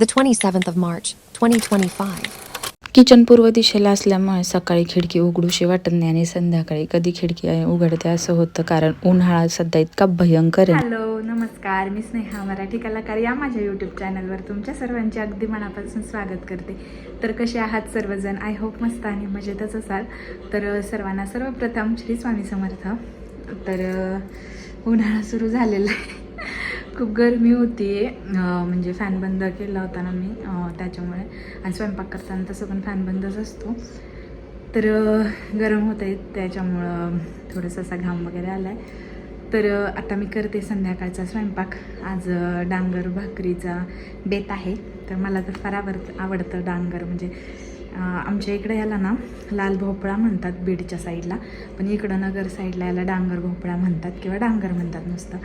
the 27th of March, 2025. Kitchen पूर्व दिशेला असल्यामुळे सकाळी खिडकी उघडूशी वाटत नाही आणि संध्याकाळी कधी खिडकी उघडते असं होतं कारण उन्हाळा सध्या इतका भयंकर आहे. हॅलो नमस्कार. मी स्नेहा मराठी कलाकार या माझ्या यूट्यूब चॅनलवर तुमच्या सर्वांचे अगदी मनापासून स्वागत करते. तर कसे आहात सर्वजण? आय होप मस्त आणि मजेतच असाल. तर सर्वांना सर्वप्रथम श्री स्वामी समर्थ. तर उन्हाळा सुरू झालेला आहे. खूप गरमी होती. म्हणजे फॅन बंद केला होता ना मी त्याच्यामुळे. आणि स्वयंपाक करताना तसं पण फॅन बंदच असतो. तर गरम होत आहे त्याच्यामुळं थोडंसं असा घाम वगैरे आला आहे तर आता मी करते संध्याकाळचा स्वयंपाक. आज डांगर भाकरीचा बेत आहे. तर मला तर फार आवडतं आवडतं डांगर. म्हणजे आमच्या इकडे याला ना लाल भोपळा म्हणतात बीडच्या साईडला. पण इकडं नगर साईडला याला डांगर भोपळा म्हणतात किंवा डांगर म्हणतात नुसतं.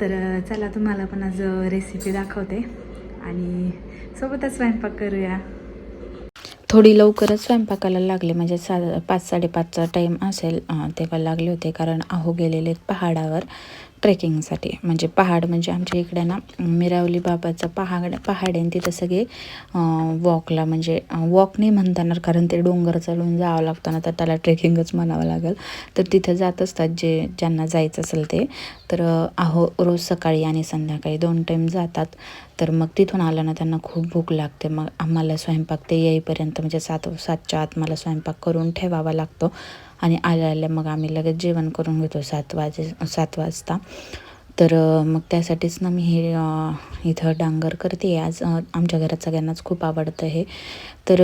तर चला तुम्हाला पण आज रेसिपी दाखवते. आणि सोबतच स्वयंपाक करूया. थोडी लवकरच स्वयंपाकाला लागले. म्हणजे सा पाच साडेपाचचा टाईम असेल तेव्हा लागले होते. कारण आहो गेलेले आहेत पहाडावर. ट्रेकिंगसाठी. म्हणजे पहाड म्हणजे आमच्या इकडे ना मिरावली बाबाचा पहाड पहाड आहे. तिथं सगळे वॉकला म्हणजे वॉक नाही म्हणता येणार कारण ते डोंगर चढून जावं लागतं ना तर त्याला ट्रेकिंगच म्हणावं लागेल. तर तिथं जात असतात जे ज्यांना जायचं असेल ते. तर अहो आहो रोज सकाळी आणि संध्याकाळी दोन टाईम जातात. तर मग तिथून आलं ना त्यांना खूप भूक लागते. मग आम्हाला स्वयंपाक ते येईपर्यंत म्हणजे सात सातच्या आत मला स्वयंपाक करून ठेवावा लागतो. आणि आल्या आल्या मग आम्ही लगेच जेवण करून घेतो सात वाजे सात वाजता. तर मग त्यासाठीच ना मी हे इथं डांगर करते. आज आमच्या घरात सगळ्यांनाच खूप आवडतं हे. तर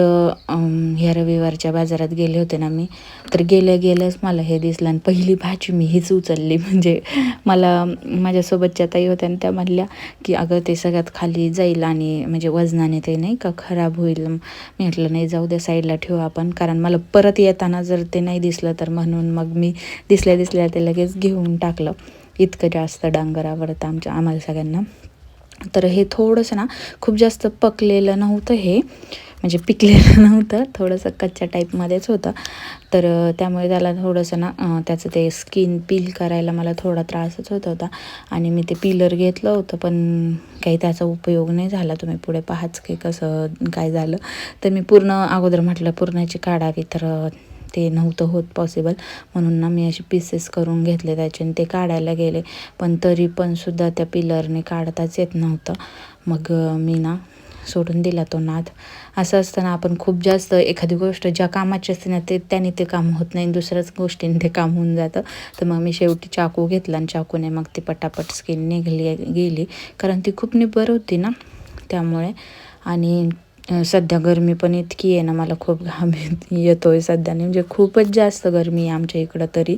ह्या रविवारच्या बाजारात गेले होते ना मी. तर गेल्या गेल्याच मला हे दिसलं आणि पहिली भाजी मी हीच उचलली. म्हणजे मला माझ्यासोबतच्या ताई होत्या आणि त्या म्हणल्या की अगं ते सगळ्यात खाली जाईल आणि म्हणजे वजनाने ते नाही का खराब होईल. मी म्हटलं नाही जाऊ द्या साईडला ठेवू आपण. कारण मला परत येताना जर ते नाही दिसलं तर म्हणून मग मी दिसल्या दिसल्या ते लगेच घेऊन टाकलं. इतकं जास्त डांगर आवडतं आमच्या आम्हाला सगळ्यांना. तर हे थोडंसं ना खूप जास्त पकलेलं नव्हतं हे. म्हणजे पिकलेलं नव्हतं थोडंसं कच्च्या टाईपमध्येच होतं. तर त्यामुळे त्याला थोडंसं ना त्याचं ते स्किन पील करायला मला थोडा त्रासच होत होता. आणि मी ते पिलर घेतलं होतं पण काही त्याचा उपयोग नाही झाला. तुम्ही पुढे पाहाच की कसं काय झालं. तर मी पूर्ण अगोदर म्हटलं पूर्णाची काढावी. तर ते नव्हतं होत पॉसिबल म्हणून ना मी असे पीसेस करून घेतले त्याचे आणि ते काढायला गेले. पण तरी पण सुद्धा त्या पिलरने काढताच येत नव्हतं. मग मी ना सोडून दिला तो नाद. असं असताना आपण खूप जास्त एखादी गोष्ट ज्या कामाची असते ना ते त्याने ते काम होत नाही. दुसऱ्याच गोष्टीने ते काम होऊन जातं. तर मग मी शेवटी चाकू घेतला आणि चाकूने मग ती पटापट स्किन निघली गेली. कारण ती खूप निब्बर होती ना त्यामुळे. आणि सध्या गरमी पण इतकी आहे ना मला खूप घाम येतो आहे सध्या. म्हणजे खूपच जास्त गरमी आहे आमच्या इकडं तरी.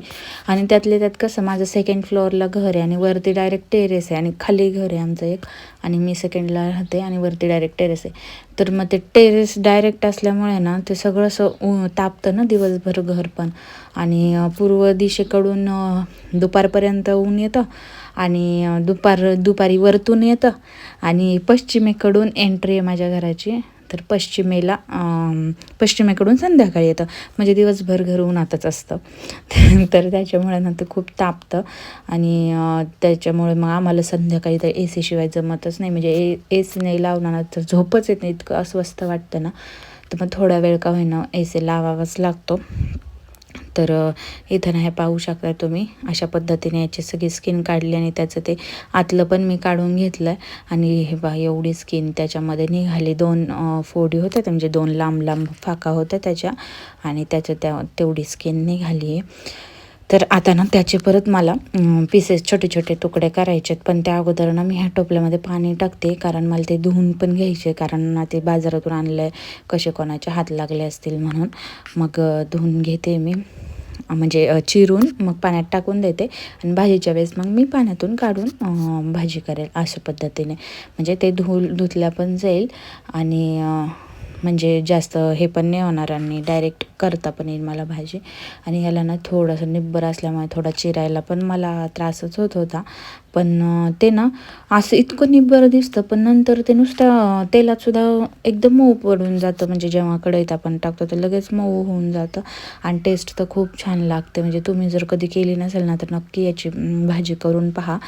आणि त्यातल्या त्यात कसं माझं सेकंड फ्लोअरला घर आहे आणि वरती डायरेक्ट टेरेस आहे आणि खाली घर आहे आमचं एक. आणि मी सेकंडला राहते आणि वरती डायरेक्ट टेरेस आहे. तर मग ते टेरेस डायरेक्ट असल्यामुळे ना ते सगळं असं तापतं ना दिवसभर घर पण. आणि पूर्व दिशेकडून दुपारपर्यंत ऊन येतं आणि दुपार दुपारी वरतून येतं. आणि पश्चिमेकडून एंट्री आहे माझ्या घराची. तर पश्चिमेला पश्चिमेकडून संध्याकाळी येतं. म्हणजे दिवसभर घर उन्हातच असतं. तर त्याच्यामुळे ना ते खूप तापतं. आणि त्याच्यामुळे मग आम्हाला संध्याकाळी तर ए सीशिवाय जमतच नाही. म्हणजे ए ए सी नाही लावणार तर झोपच येत नाही. इतकं अस्वस्थ वाटतं ना. तर मग थोडा वेळ का होईना ए सी लावावाच लागतो. तर इथं ना हे पाहू शकता तुम्ही. अशा पद्धतीने याची सगळी स्किन काढली आणि त्याचं ते आतलं पण मी काढून घेतलं आहे आणि हे बा एवढी स्किन त्याच्यामध्ये निघाली. दोन फोडी होत्या म्हणजे दोन लांब लांब फाका होत्या त्याच्या. आणि त्याच्या त्या तेवढी स्किन निघाली आहे तर आता ना त्याचे परत मला पीसेस छोटे छोटे तुकडे करायचे आहेत. पण त्या अगोदर ना मी ह्या टोपल्यामध्ये पाणी टाकते कारण मला ते धुवून पण घ्यायचे कारण ना ते बाजारातून आणले कसे कोणाचे हात लागले असतील म्हणून. मग धुवून घेते मी. म्हणजे चिरून मग पाण्यात टाकून देते. आणि भाजीच्या वेळेस मग मी पाण्यातून काढून भाजी करेल अशा पद्धतीने. म्हणजे ते धुल धुतल्या पण जाईल. आणि म्हणजे जास्त हे पण नाही होणार आणि डायरेक्ट करता पण येईल मला भाजी. आणि याला ना थोडंसं निब्बर असल्यामुळे थोडा चिरायला पण मला त्रासच होत होता. पण ते ना असं इतकं निब्बर दिसतं पण नंतर ते नुसतं तेलातसुद्धा तेलात सुद्धा एकदम मऊ पडून जातं. म्हणजे जेव्हा कढईत आपण टाकतो ते लगेच मऊ होऊन जातं. आणि टेस्ट तर खूप छान लागते. म्हणजे तुम्ही जर कधी केली नसेल ना तर नक्की याची भाजी करून पहा.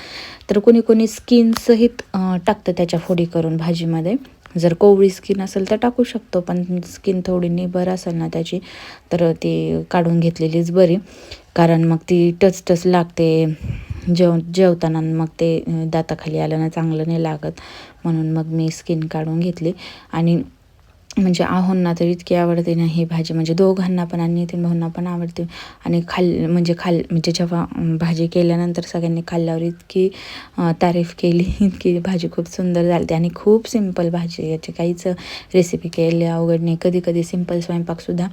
तर कोणी कोणी स्किनसहित टाकतं त्याच्या फोडी करून भाजीमध्ये. जर कोवळी स्किन असेल तर टाकू शकतो पण स्किन थोडी निबर असेल ना त्याची तर ती काढून घेतलेलीच बरी. कारण मग ती टच टच लागते जेव जेवताना मग ते दाताखाली आलं ना चांगलं नाही लागत. म्हणून मग मी स्किन काढून घेतली. आणि म्हणजे आहोंना तर इतकी आवडते ना ही भाजी. म्हणजे दोघांना पण आणि नितीन भाऊंना पण आवडते. आणि खाल म्हणजे खाल म्हणजे जेव्हा भाजी केल्यानंतर सगळ्यांनी खाल्ल्यावर इतकी तारीफ केली. इतकी भाजी खूप सुंदर झाली आणि खूप सिंपल भाजी याची काहीच रेसिपी केली अवघड नाही. कधी कधी सिंपल स्वयंपाकसुद्धा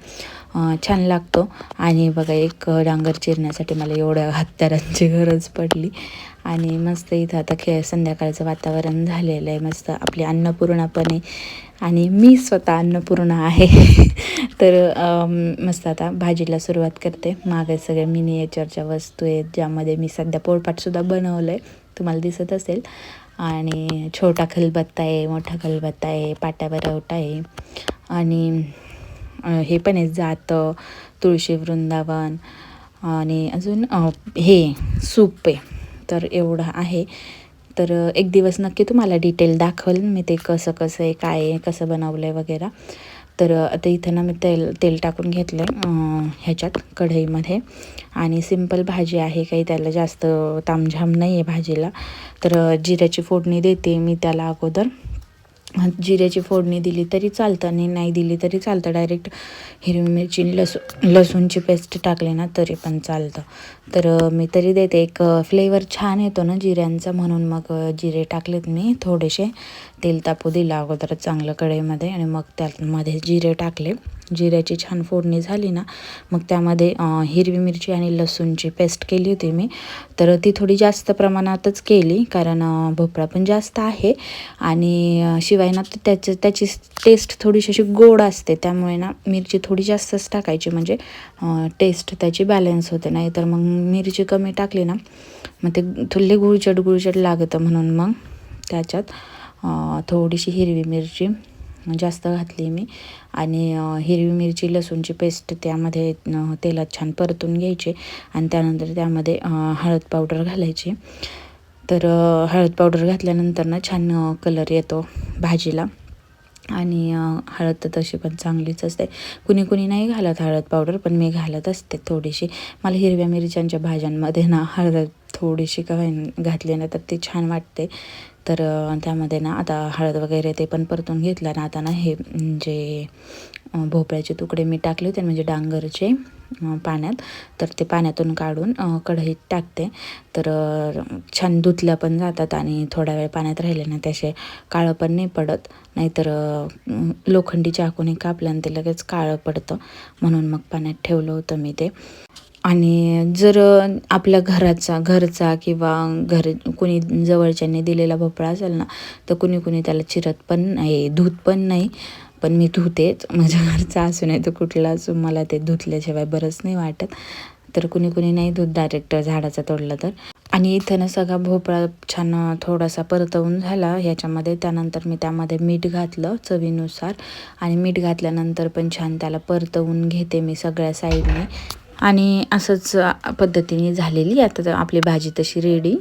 छान लागतो. आणि बघा एक डांगर चिरण्यासाठी मला एवढ्या हत्यारांची गरज पडली. आणि मस्त इथं आता खेळ संध्याकाळचं वातावरण झालेलं आहे. मस्त आपली अन्नपूर्णपणे आणि मी स्वतः अन्नपूर्ण आहे. तर मस्त आता भाजीला सुरुवात करते. मागे सगळ्या मिनिएचरच्या वस्तू आहेत ज्यामध्ये मी सध्या पोळपाटसुद्धा बनवलं आहे तुम्हाला दिसत असेल. आणि छोटा खलबत्ता आहे मोठा खलबत्ता आहे पाट्या आहे. आणि हे पण आहे जातं तुळशी वृंदावन. आणि अजून हे सूप आहे. तर एवढं आहे. तर एक दिवस नक्की तुम्हाला डिटेल दाखवेल मी ते कसं कसं आहे काय आहे कसं बनवलं आहे वगैरे. तर आता इथं ना मी तेल तेल टाकून घेतलं आहे ह्याच्यात कढईमध्ये. आणि सिंपल भाजी आहे काही त्याला जास्त तामझाम नाही आहे भाजीला. तर जिऱ्याची फोडणी देते मी त्याला अगोदर. जिऱ्याची फोडणी दिली तरी चालतं आणि नाही दिली तरी चालतं. डायरेक्ट हिरवी मिरची लसू लसूणची पेस्ट टाकली ना तरी पण चालतं. तर मी तरी देते. एक फ्लेवर छान येतो ना जिऱ्यांचा म्हणून मग जिरे टाकलेत मी थोडेसे. तेल तापू दिलं अगोदर चांगलं कढईमध्ये आणि मग त्यामध्ये जिरे टाकले. जिऱ्याची छान फोडणी झाली ना मग त्यामध्ये हिरवी मिरची आणि लसूणची पेस्ट केली होती मी. तर ती थोडी जास्त प्रमाणातच केली कारण भोपळा पण जास्त आहे. आणि शिव शिवाय ना तर त्याचं त्याची टेस्ट थोडीशी अशी गोड असते. त्यामुळे ना मिरची थोडी जास्तच टाकायची. म्हणजे टेस्ट त्याची बॅलन्स होते. नाही तर मग मिरची कमी टाकली ना मग ते थोडे गुळचट गुळचट लागतं म्हणून मग त्याच्यात थोडीशी हिरवी मिरची जास्त घातली मी. आणि हिरवी मिरची लसूणची पेस्ट त्यामध्ये तेलात छान परतून घ्यायची. आणि त्यानंतर त्यामध्ये हळद पावडर घालायची. तर हळद पावडर घातल्यानंतर ना छान कलर येतो भाजीला. आणि हळद तर तशी पण चांगलीच असते. कुणी कुणी नाही घालत हळद पावडर पण मी घालत असते थोडीशी. मला हिरव्या मिरच्यांच्या भाज्यांमध्ये ना हळद थोडीशी का घातली ना तर ती छान वाटते. तर त्यामध्ये ना आता हळद वगैरे ते पण परतून घेतलं ना आता ना हे जे भोपळ्याचे तुकडे मी टाकले होते म्हणजे डांगरचे पाण्यात तर ते पाण्यातून काढून कढईत टाकते. तर छान धुतल्या पण जातात आणि थोडा वेळ पाण्यात राहिले ना त्याचे काळं पण नाही पडत. नाहीतर लोखंडी चाकूने कापल्यानं ते लगेच काळं पडतं. म्हणून मग पाण्यात ठेवलं होतं मी ते. आणि जर आपल्या घराचा घरचा किंवा घर कोणी जवळच्याने दिलेला भोपळा असेल ना तर कुणी कुणी त्याला चिरत पण नाही धूत पण नाही. पण मी धुतेच. माझ्या घरचा असू नाही तर कुठला असू मला ते धुतल्याशिवाय बरंच नाही वाटत. तर कुणी कुणी नाही धुत डायरेक्ट झाडाचा तोडला तर. आणि इथं ना सगळा भोपळा छान थोडासा परतवून झाला. ह्याच्यामध्ये त्यानंतर मी त्यामध्ये मीठ घातलं चवीनुसार. आणि मीठ घातल्यानंतर पण छान त्याला परतवून घेते मी सगळ्या साईडने आणि असंच पद्धतीने झालेली आता आपली भाजी तशी रेडी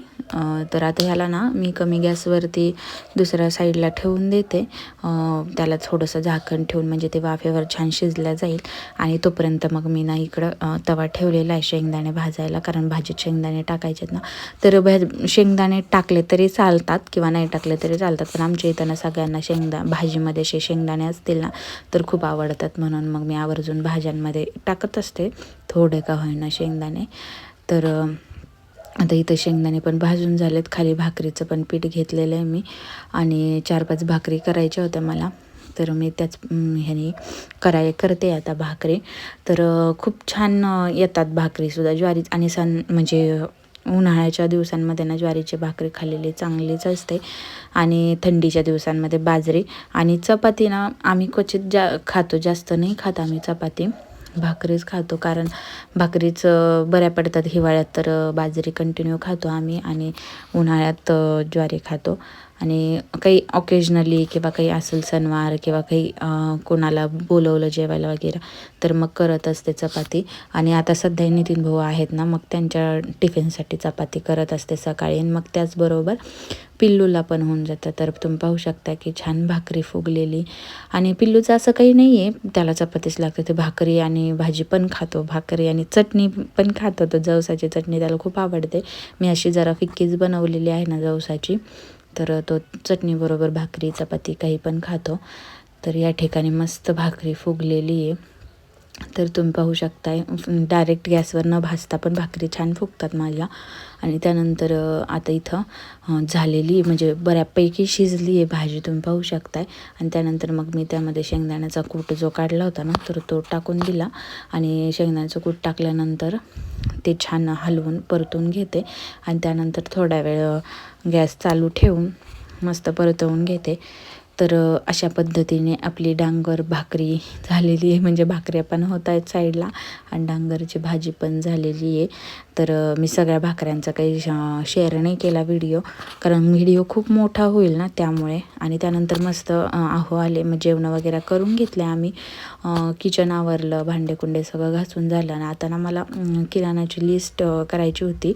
तर आता ह्याला ना मी कमी गॅसवरती दुसऱ्या साईडला ठेवून देते. त्याला थोडंसं झाकण ठेवून म्हणजे ते वाफेवर छान शिजल्या जाईल. आणि तोपर्यंत मग मी ना इकडं तवा ठेवलेला आहे शेंगदाणे भाजायला. कारण भाजीत शेंगदाणे टाकायचे आहेत ना. तर भा शेंगदाणे टाकले तरी चालतात किंवा नाही टाकले तरी चालतात. पण आमच्या इथं ना सगळ्यांना शेंगदा भाजीमध्ये असे शेंगदाणे असतील ना तर खूप आवडतात. म्हणून मग मी आवर्जून भाज्यांमध्ये टाकत असते. थोडं का होईना शेंगदाणे. तर आता इथं शेंगदाणे पण भाजून झालेत. खाली भाकरीचं पण पीठ घेतलेलं आहे मी. आणि चार पाच भाकरी करायच्या होत्या मला. तर मी त्याच ह्यानी कराय करते आता भाकरी. तर खूप छान येतात भाकरीसुद्धा ज्वारी आणि सण म्हणजे उन्हाळ्याच्या दिवसांमध्ये ना ज्वारीची भाकरी खाल्लेली चांगलीच असते. आणि थंडीच्या दिवसांमध्ये बाजरी. आणि चपाती ना आम्ही क्वचित जा खातो. जास्त नाही खात आम्ही चपाती. भाकरीच खातो. कारण भाकरीच बऱ्या पडतात हिवाळ्यात तर बाजरी कंटिन्यू खातो आम्ही आणि उन्हाळ्यात ज्वारी खातो. आणि काही ऑकेजनली किंवा काही असेल सणवार किंवा काही कोणाला बोलवलं जेवायला वगैरे तर मग करत असते चपाती. आणि आता सध्या नितीन भाऊ आहेत ना मग त्यांच्या टिफिनसाठी चपाती करत असते सकाळी. आणि मग त्याचबरोबर पिल्लूला पण होऊन जातं. तर तुम्ही पाहू शकता की छान भाकरी फुगलेली. आणि पिल्लूचं असं काही नाही आहे त्याला चपातीच लागते. ते भाकरी आणि भाजी पण खातो. भाकरी आणि चटणी पण खातो. तो जवसाची चटणी त्याला खूप आवडते. मी अशी जरा फिक्कीच बनवलेली आहे ना जवसाची. तर तो चटणीबरोबर भाकरी चपाती काही पण खातो. तर या ठिकाणी मस्त भाकरी फुगलेली आहे. तर तुम्ही पाहू शकताय डायरेक्ट गॅसवर न भाजता पण भाकरी छान फुगतात माझ्या. आणि त्यानंतर आता इथं झालेली म्हणजे बऱ्यापैकी शिजली आहे भाजी तुम्ही पाहू शकताय. आणि त्यानंतर मग मी त्यामध्ये शेंगदाण्याचा कूट जो काढला होता ना तर तो टाकून दिला. आणि शेंगदाण्याचं कूट टाकल्यानंतर ते छान हलवून परतून घेते. आणि त्यानंतर थोडा वेळ गॅस चालू ठेवून मस्त परतवून घेते. तर अशा पद्धतीने आपली डांगर भाकरी झालेली आहे. म्हणजे भाकऱ्या पण होत आहेत साईडला आणि डांगरची भाजी पण झालेली आहे. तर मी सगळ्या भाकऱ्यांचा काही शेअर नाही केला व्हिडिओ कारण व्हिडिओ खूप मोठा होईल ना त्यामुळे. आणि त्यानंतर मस्त आहो आले. मग जेवणं वगैरे करून घेतले आम्ही. किचन आवरलं. भांडेकुंडे सगळं घासून झालं. आणि आता ना मला किराणाची लिस्ट करायची होती.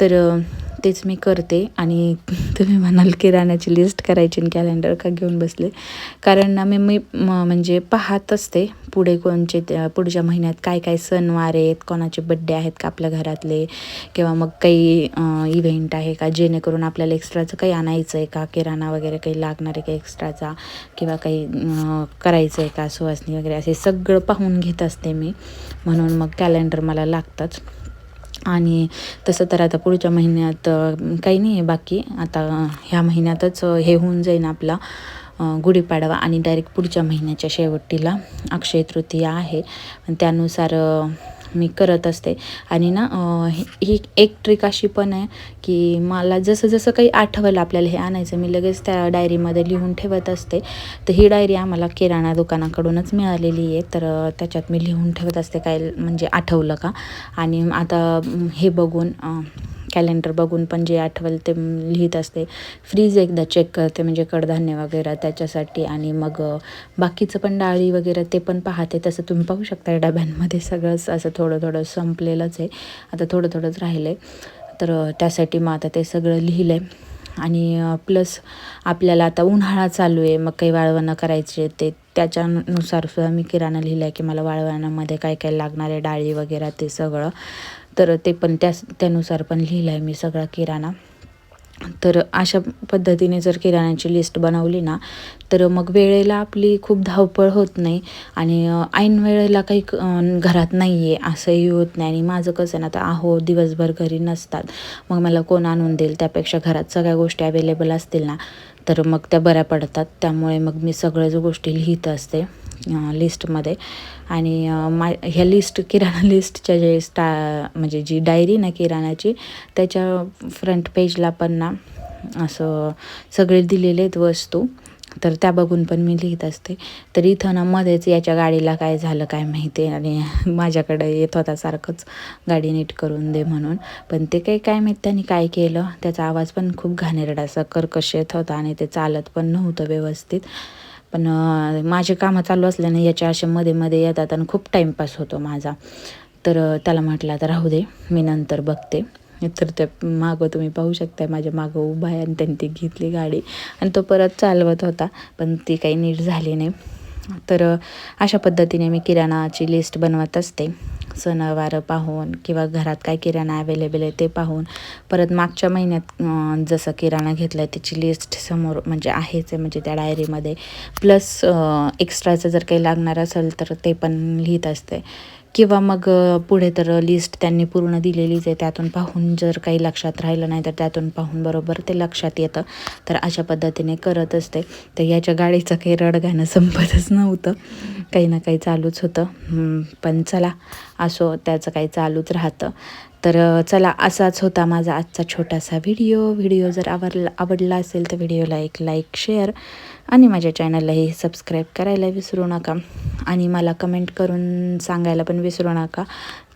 तर तेच मी करते आणि तुम्ही म्हणाल किराण्याची लिस्ट करायची आणि कॅलेंडर का घेऊन बसले. कारण ना मी मी म- म्हणजे पाहत असते पुढे कोणचे त्या- पुढच्या महिन्यात काय काय सणवार आहेत कोणाचे बड्डे आहेत का आपल्या घरातले किंवा मग काही इव्हेंट आहे का जेणेकरून आपल्याला एक्स्ट्राचं काही आणायचं आहे का किराणा वगैरे काही लागणार आहे का एक्स्ट्राचा किंवा काही करायचं आहे का सुवासनी वगैरे असे सगळं पाहून घेत असते मी. म्हणून मग कॅलेंडर मला लागतंच. आणि तसं तर आता पुढच्या महिन्यात काही नाही आहे बाकी. आता ह्या महिन्यातच हे होऊन जाईन आपला गुढीपाडवा आणि डायरेक्ट पुढच्या महिन्याच्या शेवटीला अक्षय तृतीया आहे. त्यानुसार मी करत असते. आणि ना ही एक ट्रिक अशी पण आहे की मला जसं जसं काही आठवलं आपल्याला हे आणायचं मी लगेच त्या डायरीमध्ये लिहून ठेवत असते. तर ही डायरी आम्हाला किराणा दुकानाकडूनच मिळालेली आहे. तर त्याच्यात मी लिहून ठेवत असते काय म्हणजे आठवलं का? आणि आता हे बघून कॅलेंडर बघून पण जे आठवलं ते लिहित असते. फ्रीज एकदा चेक करते म्हणजे कडधान्य वगैरे त्याच्यासाठी आणि मग बाकीचं पण डाळी वगैरे ते पण पाहते. तसं तुम्ही पाहू शकता डब्यांमध्ये सगळंच असं थोडं थोडं संपलेलंच आहे. आता थोडं थोडंच राहिलं आहे तर त्यासाठी मग आता ते सगळं लिहिलं आहे आणि प्लस आपल्याला आता उन्हाळा चालू आहे. मग काही वाळवणं करायचे ते. त्याच्यानुसार सुद्धा मी किराणा लिहिला आहे की मला वाळवणामध्ये काय काय लागणार आहे डाळी वगैरे ते सगळं. तर ते पण त्याच त्यानुसार पण लिहिलं आहे मी सगळा किराणा. तर अशा पद्धतीने जर किराण्याची लिस्ट बनवली ना तर मग वेळेला आपली खूप धावपळ होत नाही आणि ऐन वेळेला काही घरात नाही आहे असंही होत नाही. आणि माझं कसं आहे ना तर आहो दिवसभर घरी नसतात. मग मला कोण आणून देईल? त्यापेक्षा घरात सगळ्या गोष्टी अवेलेबल असतील ना. तर मग त्या बऱ्या पडतात. त्यामुळे मग मी सगळ्याच गोष्टी लिहित असते लिस्टमध्ये आणि मा ह्या लिस्ट किराणा लिस्टच्या जे स्टा म्हणजे जी डायरी ना किराणाची त्याच्या फ्रंट पेजला पण ना असं सगळे दिलेले आहेत वस्तू. तर त्या बघून पण मी लिहित असते. तर इथं ना मध्येच याच्या गाडीला काय झालं काय माहिती आणि माझ्याकडे येत होता सारखंच गाडी नीट करून दे म्हणून. पण ते काही काय माहीत त्यांनी काय केलं. त्याचा आवाज पण खूप घाणेरडा असा कर्कश येत होता आणि ते चालत पण नव्हतं व्यवस्थित. पण माझे कामं चालू असल्याने याच्या असे मध्ये मध्ये येतात आणि खूप टाईमपास होतो माझा. तर त्याला म्हटलं तर राहू दे मी नंतर बघते. तर त्या मागं तुम्ही पाहू शकता माझ्या मागं उभा आहे आणि त्यांनी ती घेतली गाडी. आणि तो परत चालवत होता पण ती काही नीट झाली नाही. तर अशा पद्धतीने मी किराणाची लिस्ट बनवत असते. सणवार पाहून किंवा घरात काय किराणा अवेलेबल आहे ते पाहून. परत मागच्या महिन्यात जसं किराणा घेतला आहे त्याची लिस्ट समोर म्हणजे आहेच आहे म्हणजे त्या डायरीमध्ये प्लस एक्स्ट्राचं जर काही लागणार असेल तर ते पण लिहित असते. किंवा मग पुढे तर लिस्ट त्यांनी पूर्ण दिलेलीच आहे. त्यातून पाहून जर काही लक्षात राहिलं नाही तर त्यातून पाहून बरोबर ते लक्षात येतं. तर अशा पद्धतीने करत असते. तर याच्या गाडीचं काही रडगाणं संपतच नव्हतं. काही ना काही चालूच होतं. पण चला असो त्याचं काही चालूच राहतं. तर चला असाच होता माझा आजचा छोटासा व्हिडिओ. व्हिडिओ जर आवडला आवडला असेल तर व्हिडिओला एक लाईक शेअर आणि माझ्या चॅनललाही सबस्क्राईब करायला विसरू नका. आणि मला कमेंट करून सांगायला पण विसरू नका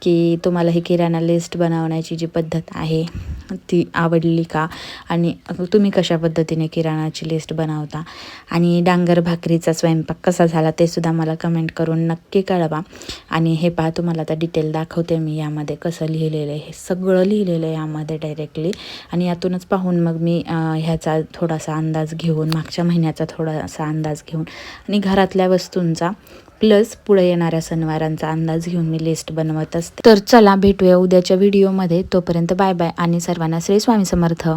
की तुम्हाला ही किराणा लिस्ट बनवण्याची जी पद्धत आहे ती आवडली का? आणि तुम्ही कशा पद्धतीने किराणाची लिस्ट बनवता? आणि डांगर भाकरीचा स्वयंपाक कसा झाला ते सुद्धा मला कमेंट करून नक्की कळवा. आणि हे पहा तुम्हाला आता डिटेल दाखवते मी यामध्ये कसं लिहिलेलं आहे. हे सगळं लिहिलेलं आहे यामध्ये डायरेक्टली आणि यातूनच पाहून मग मी ह्याचा थोडासा अंदाज घेऊन मागच्या महिन्याचा थोडासा अंदाज घेऊन. आणि घरातल्या वस्तूंचा प्लस पुढे येणाऱ्या सणवारांचा अंदाज घेऊन मी लिस्ट बनवत असते. तर चला भेटूया उद्याच्या व्हिडिओमध्ये तोपर्यंत बाय बाय आणि सर्वांना श्री स्वामी समर्थ.